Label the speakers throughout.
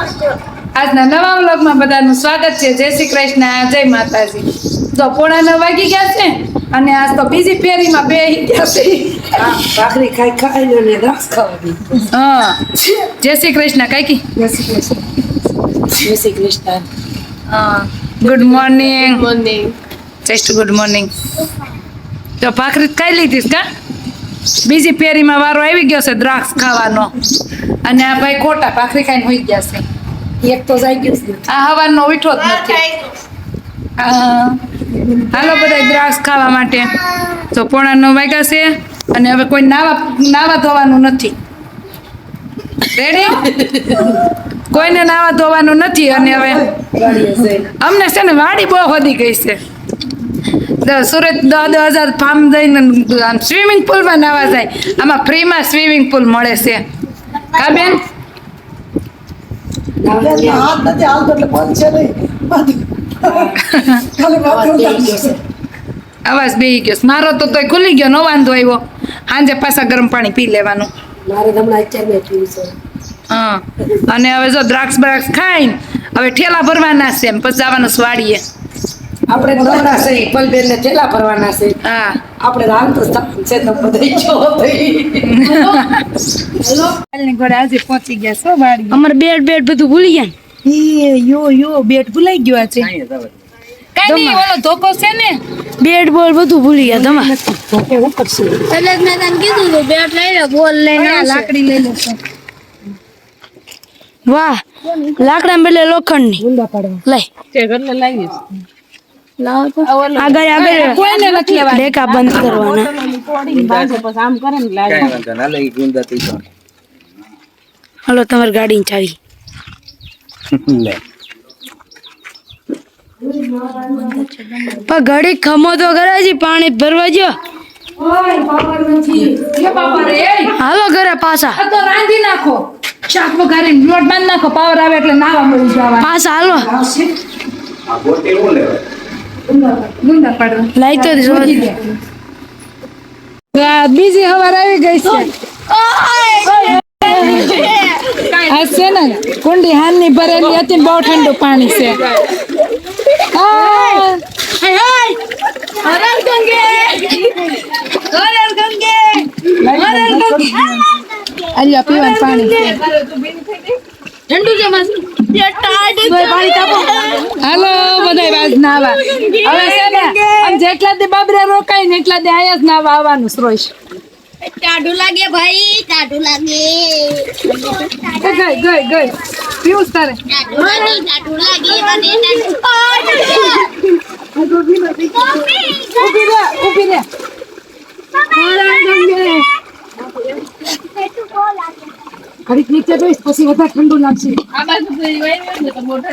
Speaker 1: આજના નવા વ્લોગમાં બધાનું સ્વાગત છે. જય શ્રી કૃષ્ણ જય માતાજી. તો પોણા નવ વાગી ગયા છે અને આજ તો બીજી ફેરીમાં બે ગયા છે.
Speaker 2: ભાખરી ખાઈ ખાઈ અને રસ ખાવા દીધું
Speaker 1: હા. જય શ્રી કૃષ્ણ કાકી.
Speaker 2: જય શ્રી કૃષ્ણ. જય શ્રી કૃષ્ણ.
Speaker 1: હા. Good morning
Speaker 3: morning
Speaker 1: just good morning તો ભાખરી ખાઈ લીધી કા? બીજી ફેરીમાં વારો આવી ગયો છે દ્રાક્ષ ખાવાનો. અને આ ભાઈ ખોટા ભાખરી ખાઈને હોઈ ગયા છે.
Speaker 2: એક તો જાય ગયો છે.
Speaker 1: આ હવાનો ઉઠો જ નથી. હાલો બધા દ્રાક્ષ ખાવા માટે. તો પોણા નવ વાગ્યા છે અને હવે કોઈ નાવા નાવા ધોવાનું નથી. રેડી કોઈને નાવા ધોવાનું નથી અને હવે અમને છે ને વાડી બહુ વધી ગઈ છે. સુરત દસ દસ હજાર ફાર્મ જઈને આમ સ્વિમિંગ પુલમાં નાવા જાય. આમાં ફ્રીમાં સ્વિમિંગ પુલ મળે છે. હા બેન. અવાજ બેહી ગયો મારો તો તોય ખુલી ગયો નો વાંધો આવ્યો. સાંજે પાછા ગરમ પાણી પી લેવાનું.
Speaker 2: મારે હમણાં અત્યારે મેં પીવું છે.
Speaker 1: હા. અને હવે જો દ્રાક્ષ બ્રાક્ષ ખાઈને હવે ઠેલા ભરવાના છે એમ. પછી જવાનું વાડીએ
Speaker 2: આપણે નવરા છે પલબેન ને ચેલા ભરવાના છે.
Speaker 1: હા.
Speaker 2: આપણે રામ તો છે તો બધા જો
Speaker 1: કાલની ઘોડે આજે પહોંચી ગયા છો વાડી
Speaker 3: અમાર બેડ બેડ બધું ભૂલી ગયા.
Speaker 1: એ યો યો બેડ ભૂલાઈ ગયો છે કઈ નહીં ઓલો ધોકો છે ને.
Speaker 3: બેડ બોલ બધું ભૂલી ગયા તમા
Speaker 2: ઉપર છે.
Speaker 3: એટલે જ મેં તને કીધું તું બેટ લઈ લે બોલ
Speaker 1: લઈ
Speaker 3: લે
Speaker 1: લાકડી લઈ લે
Speaker 3: વાહ લાકડા બદલે લોખંડની.
Speaker 2: ઊંડા પાડવા.
Speaker 3: લઈ. લાવો તો. આગળ આગળ.
Speaker 1: કોઈને નથી લેવા
Speaker 3: ડેકા બંધ કરવાના.
Speaker 4: ના જાવ.
Speaker 3: હાલો તમારી ગાડીની ચાવી. પણ ઘડી ખમો તો કરે છે પાણી ભરવા જો. હાલો ઘરે પાછા.
Speaker 1: તો રાંધી નાખો. શાક વઘારીને લોટ બાંધી નાખો પાવર આવે એટલે નાવા મળી જવા
Speaker 3: પાછા હાલો.
Speaker 4: આ ગોટી હું લેવાય.
Speaker 1: ગુંદા
Speaker 3: લાઈ તો જો
Speaker 1: બીજી હવાર આવી ગઈ છે. આ છે ને કુંડી હાનની ભરેલી હતી ને બહુ ઠંડુ પાણી છે. અલ્યા પીવાનું પાણી છે. હાલો બધાય વાજ નાવા હવે છે ને આમ જેટલા દી બાબરા રોકાય ને એટલા દી આયા જ નાવા આવવાનું શ્રોશ
Speaker 5: ટાઢું લાગે ભાઈ ટાઢું લાગે.
Speaker 1: ગઈ ગઈ ગઈ. પીવું તારે?
Speaker 5: ટાઢું લાગે મને ટાઢું.
Speaker 1: ઊભી રે ઊભી રે ઘડીક નીચે જોઈશ પછી વધારે ઠંડુ લાગશે.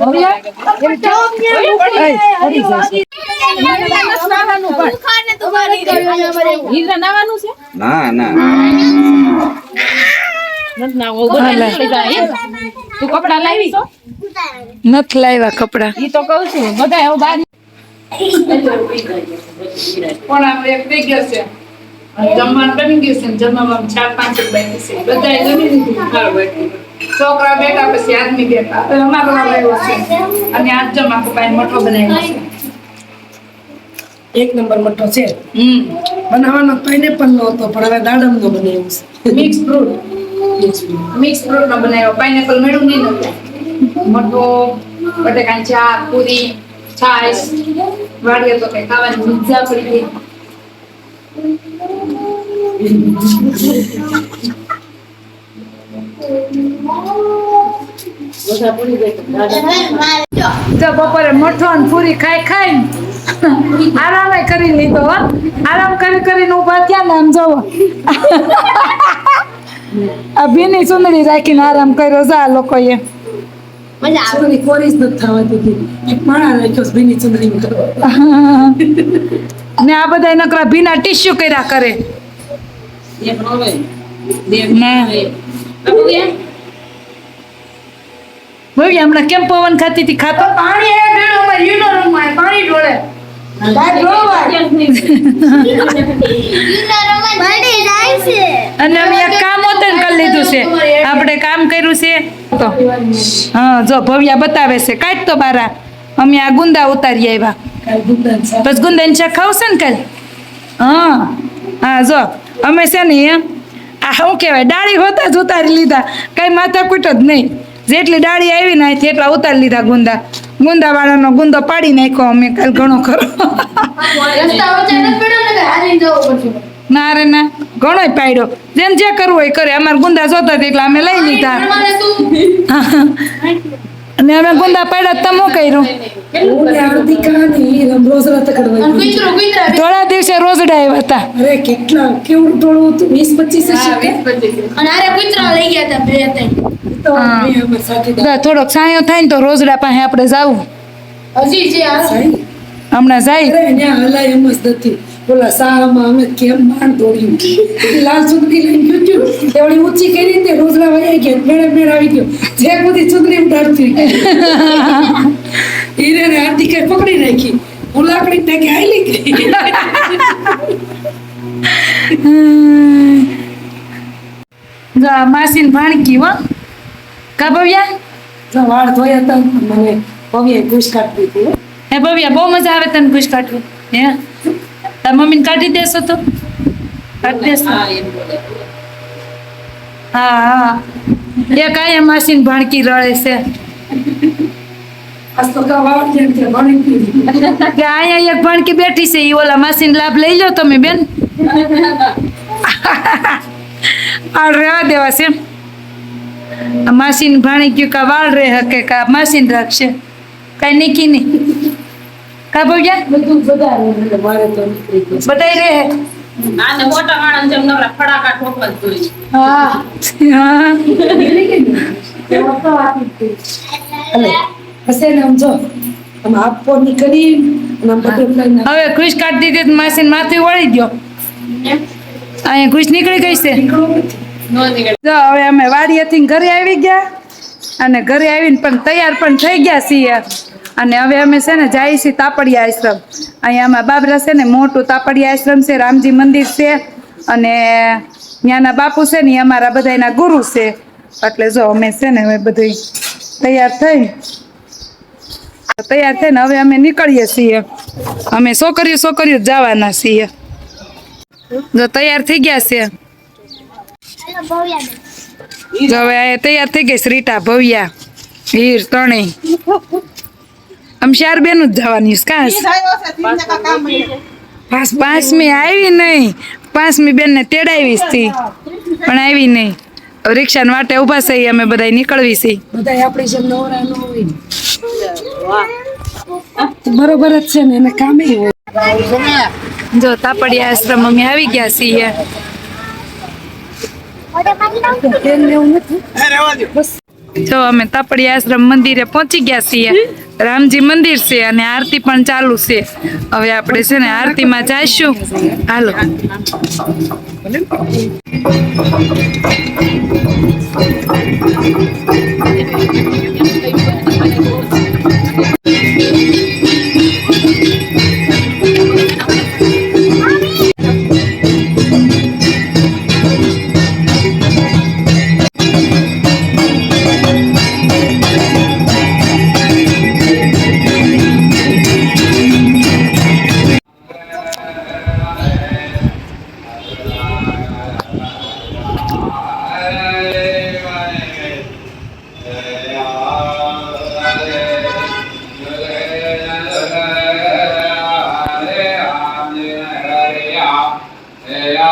Speaker 1: હવે કપડા લાવી ને, એ, પડી જશે.
Speaker 4: ના ના.
Speaker 1: નથી લાવ્યા કપડા. પણ આમ એક થઈ ગયો છે. જમવાનું બની ગયું છે જમવામાં ચાર પાંચ જ બાકી છે. બધા જમી લીધું. ખાવા બાકી. છોકરા બેઠા પછી આદમી બેઠા. હવે અમારો આવ્યો છે. અને આજ જમા કપાઈ મઠો બનાવ્યો છે.
Speaker 2: એક નંબર મઠો છે.
Speaker 1: હમ.
Speaker 2: બનાવવાનો પાઇનેપલ નો હતો પણ હવે દાડમ નો બનાવ્યો છે.
Speaker 1: મિક્સ ફ્રૂટ મિક્સ ફ્રૂટ નો બનાવ્યો. પાઇનેપલ મેળવું નહીં નતું મઠો બટેકાની ચા પૂરી છાશ. વાડીએ તો કઈ ખાવાની મજા પડી ગઈ. તો બપોરે મઠો પૂરી ખાઈ ખાઈ આરામ કરી લીધો આરામ કરી કરીને ઊભા થયા ને આમ જોવો. આ ભીની સુંદરી રાખીને આરામ કર્યો છે આ લોકોએ. ને આ બધા નકરા ભીના ટીસ્યુ કર્યા કરે. ના ભવ્ય હમણાં કેમ પવન ખાતી હતી ખાતો પાણી એ ગળ્યું અમારે યુનો રૂમમાં પાણી ઢોળે અને અમે એક કામ ઓતન કરી લીધું છે આપણે કામ કર્યું છે તો હા જો ભવ્યા બતાવે છે કાઢ તો બારા અમે આ ગુંદા ઉતારી આવ્યા
Speaker 2: બસ ગુંદાની
Speaker 1: શાક ખાવશે ને કાલ હા હા જો અમે છે ને એમ આ શું કહેવાય ડાળી હોતા જ ઉતારી લીધા. કઈ માથાકૂટ જ નહીં. જેટલી ડાળી આવી ને એટલા ઉતારી લીધા ગુંદા. ગુંદા વાળાનો ગુંદો પાડી નાખ્યો અમે કાલ ઘણો ખરો.
Speaker 4: ને
Speaker 1: રે ના ઘણો પાડ્યો. જેમ જે કરવું હોય કરે. અમારે ગુંદા જોતા એટલે અમે લઈ લીધા. અને અમે ગુંદા પાડ્યા તમે કર્યું? થોડા દિવસે રોજડા આવ્યા હતા.
Speaker 2: અરે કેટલા કેવું ટોળું હતું? વીસ પચીસ
Speaker 1: થોડોક સાયો થાય ને તો રોજડા પાસે આપણે જાવું.
Speaker 4: હજી
Speaker 1: હમણાં જાય.
Speaker 2: હલાય એમ જ નથી. ઓલા શાળામાં અમે કેમ માણ દોડ્યું લાલ ચુંદડી લઈને ગયું વળી ઊંચી કરી તે રોજડા વહી ગયા. મેળે મેળ આવી ગયો. જે બધી ચુંદડી ઉડાડતી. હીરે ને હાર્દિકે પકડી રાખી હું લાકડી ટેકે હાલી ગઈ.
Speaker 1: જો આ માસીન ભાણકી હો. કા ભવ્યા?
Speaker 2: જો વાળ ધોયા હતા મને પગે ઘૂસ કાઢતી હતી હો.
Speaker 1: ભવ્યા બહુ મજા આવે તને ખુશ કાઢવું હે? તાર મમ્મીને કાઢી દેશો તો. કાઢી દેશો. હા હા એક આયા માસીન ભણકી રળે છે. અહીંયા એક ભણકી બેઠી છે એ ઓલા માસીન લાભ લઈ લો તમે બેન. વાળ રહેવા દેવા છે. આ માસીન ભાણી ગયું કા વાળ રહે હકે કા માસીન રાખશે. કઈ નીકી નહીં. કા ગયા?
Speaker 2: બધું બધા મારે તો
Speaker 1: બધાય રહે?
Speaker 6: આને મોટા માણસ જેમ નવરા ફડાકા ઠોકવા જ જોઈએ.
Speaker 1: હા. હા. હવે ખુશ કાઢી દીધી તો માસીન માથે વળી ગયો. અહીંયા ખુશ નીકળી ગઈ છે. જો હવે અમે વાડીએથી ઘરે આવી ગયા અને ઘરે આવીને પણ તૈયાર પણ થઈ ગયા છીએ. અને હવે અમે છે ને જાય છીએ તાપડિયા આશ્રમ. અહીંયા અમારા બાબરા છે ને મોટું તાપડિયા આશ્રમ છે, રામજી મંદિર છે અને ત્યાંના બાપુ છે ને અમારા બધાના ગુરુ છે. એટલે જો અમે છે ને હવે બધું તૈયાર થઈ તૈયાર થઈને હવે અમે નીકળીએ છીએ. અમે છોકરીઓ છોકરીઓ જવાના છીએ. જો તૈયાર થઈ ગયા છે. જો હવે તૈયાર થઈ ગઈ છે રીટા ભવ્યા, હીર ત્રણેય આમ ચાર બેનું જ જવાની પાંચ પાંચમી આવી નહીં. પાંચમી બેન ને તેડાવી હતી પણ આવી નહીં. રિક્ષા ને વાટે ઊભા છે અમે બધા નીકળવી છે.
Speaker 2: બધા આપણી જેમ નવરા ન હોય બરોબર જ છે ને એને કામે હોય.
Speaker 1: જો તાપડિયા આશ્રમ અમે આવી ગયા છીએ.
Speaker 2: નથી.
Speaker 1: જો અમે તાપડી આશ્રમ મંદિરે પહોંચી ગયા છીએ. રામજી મંદિર છે અને આરતી પણ ચાલુ છે. હવે આપણે છે ને આરતીમાં જઈશું. હાલો. la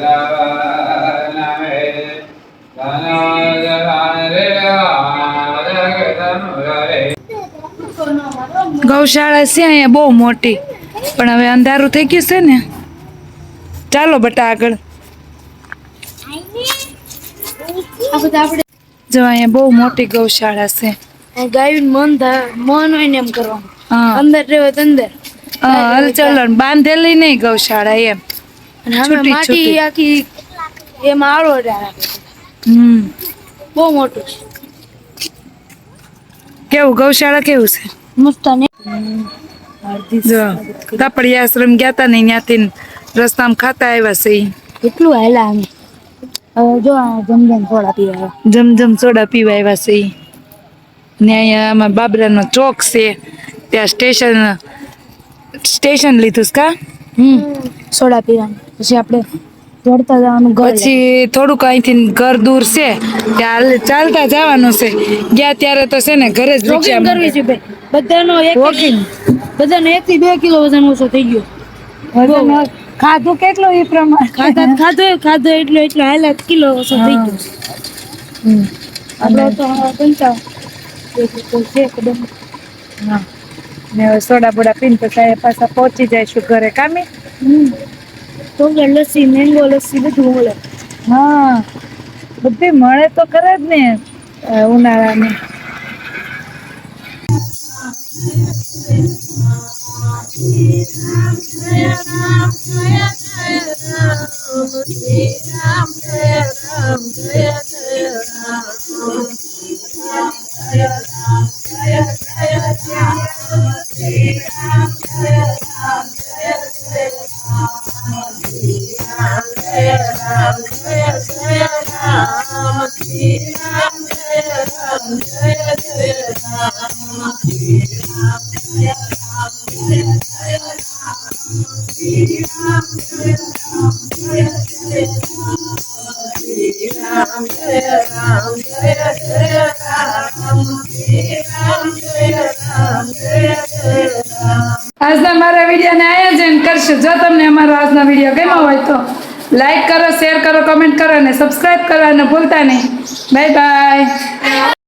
Speaker 1: la ગૌશાળા છે અહીંયા બહુ મોટી. પણ હવે અંધારું થઈ ગયું છે ને. ચાલો બટા આગળ. જો અહીંયા બહુ મોટી ગૌશાળા છે.
Speaker 3: ગાયું મન મન હોય ને એમ કરવાનું. અંદર રહેવો તો અંદર.
Speaker 1: હા, હલચલન બાંધેલી નહીં ગૌશાળા એમ.
Speaker 3: માટી આખી એમાં આળો
Speaker 1: હમ.
Speaker 3: બહુ મોટું છે.
Speaker 1: કેવું? ગૌશાળા કેવું છે? જો તાપડી આશ્રમ ગયા તા ને ત્યાંથી રસ્તામાં ખાતા આવ્યા છે
Speaker 3: કેટલું હેલા અમે જો જમજમ સોડા પીવા
Speaker 1: જમજમ સોડા પીવા આવ્યા છે. ને અહીંયા આમાં બાબરાનો ચોક છે. ત્યાં સ્ટેશન સ્ટેશન લીધું છે કા?
Speaker 3: હમ સોડા પીવાનું. પછી આપણે દોડતા જવાનું
Speaker 1: પછી થોડુંક અહીંથી ઘર દૂર છે ત્યાં ચાલતા જવાનું છે. ગયા ત્યારે તો છે ને ઘરે જ
Speaker 3: વોકિંગ કરવી છે ભાઈ. બધાનો એક
Speaker 1: વોકિંગ
Speaker 3: બધાનો એક થી બે કિલો વજન ઓછો થઈ ગયો.
Speaker 1: વજન ખાધું કેટલું એ પ્રમાણે?
Speaker 3: ખાધા ખાધો ખાધો એટલો એટલો હાલા કિલો ઓછો થઈ ગયો. આપણો તો પંચાવન છે કદમ
Speaker 1: હા. ને સોડા બોડા પીને તો સાહેબ પાછા પહોંચી જઈશું ઘરે કામી?
Speaker 3: તો લસ્સી મેંગો લસ્સી બધું મળે
Speaker 1: હા બધી મળે તો ખરે જ ને ઉનાળાની. આજના મારા વિડીયોને આયોજન કરશું. જો તમને અમારો આજનો વીડિયો ગમ્યો હોય તો લાઈક કરો શેર કરો કમેન્ટ કરો અને સબસ્ક્રાઈબ કરવાનું ભૂલતા નહીં. Bye bye